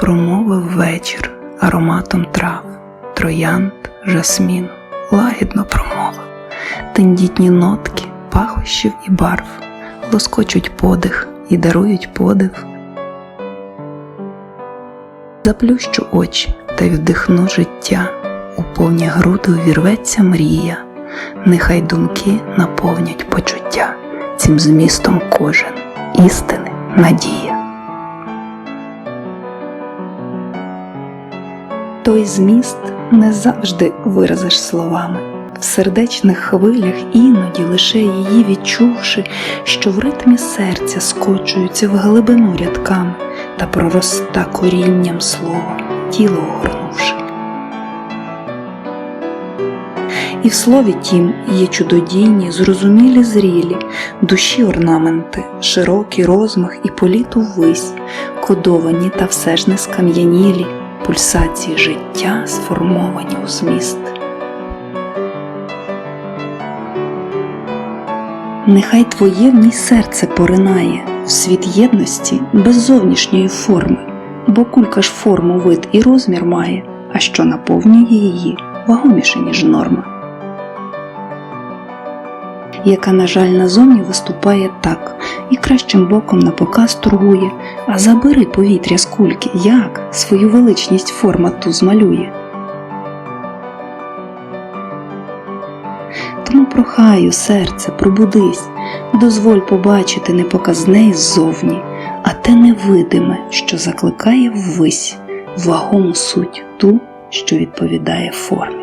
промовив вечір ароматом трав, троянд, жасмін, лагідно промовив, тендітні нотки, пахощів і барв, лоскочуть подих і дарують подив. Заплющу очі та вдихну життя, у повні груди увірветься мрія, нехай думки наповнять почуття, цим змістом кожен істини надія. Той зміст не завжди виразиш словами. В сердечних хвилях іноді лише її відчувши, що в ритмі серця скочуються в глибину рядками та пророста корінням слова, тіло огорнувши. І в слові тім є чудодійні, зрозумілі зрілі, душі орнаменти, широкий розмах і політу ввись, кодовані та все ж не скам'янілі, пульсації життя сформовані у зміст. Нехай твоє в ній серце поринає в світ єдності без зовнішньої форми, бо кулька ж форму, вид і розмір має, а що наповнює її вагоміше, ніж норма. Яка, на жаль, назовні виступає так. І кращим боком на показ торгує, а забери повітря з кульки, як? Свою величність форма ту змалює. Тому прохаю, серце, пробудись, дозволь побачити не показне ззовні, а те невидиме, що закликає ввись, вагому суть ту, що відповідає формі.